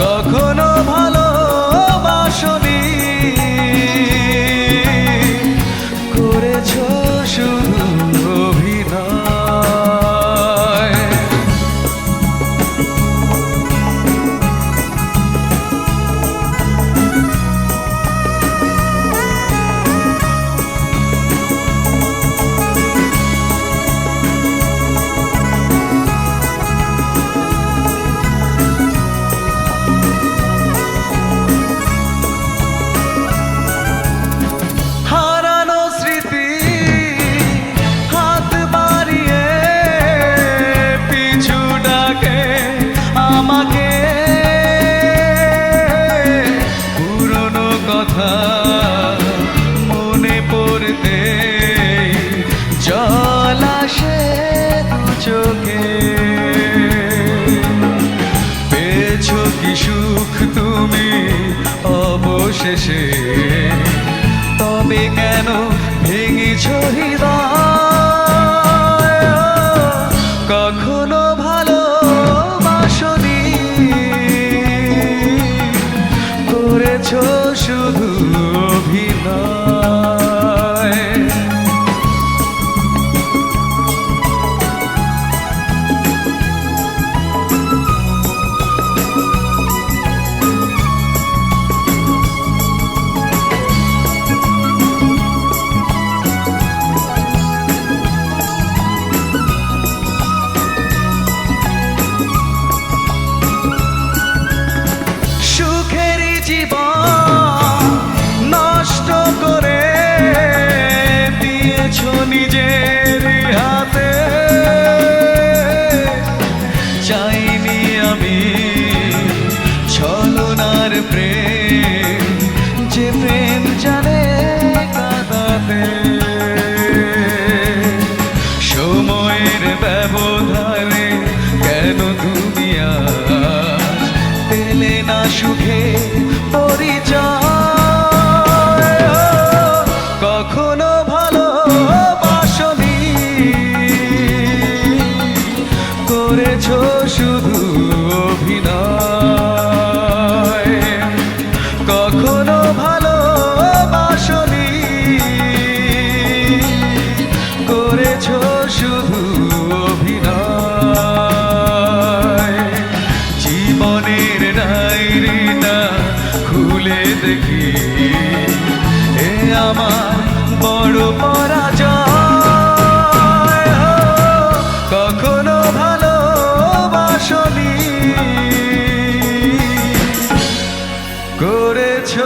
কখনো কথা মনে পড়তে জল আসে চোখে। পেয়েছ কি সুখ তুমি? অবশেষে ছলনার প্রেম যে প্রেম জানে কাঁদাতে। সময়ের ব্যবধানে কেন তুমি পেলে না সুখে পরিচয়? আমার বড় পরাজয়। কখনো ভালোবাসনি। করেছ